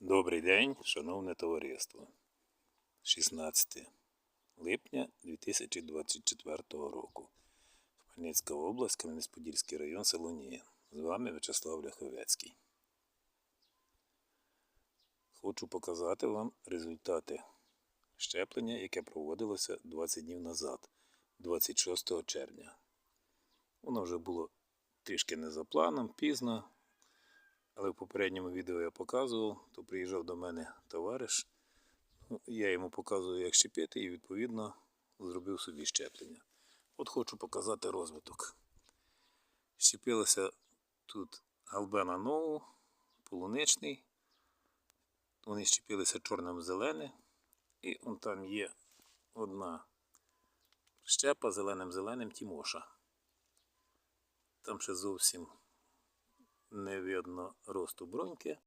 Добрий день, шановне товариство. 16 липня 2024 року. Хмельницька область, Кам'янець-Подільський район, Селоніє. З вами Вячеслав Ляховецький. Хочу показати вам результати щеплення, яке проводилося 20 днів назад, 26 червня. Воно вже було трішки не за планом, пізно, але в попередньому відео я показував, приїжджав до мене товариш. Ну, Я йому показую, як щепити, і відповідно зробив собі щеплення. От хочу показати розвиток. Щепилося тут Албена Ноу, полуничний. Вони щепилися чорним зелене. І вон там є одна щепа зеленим зеленим Тімоша. Там ще зовсім не видно росту броньки.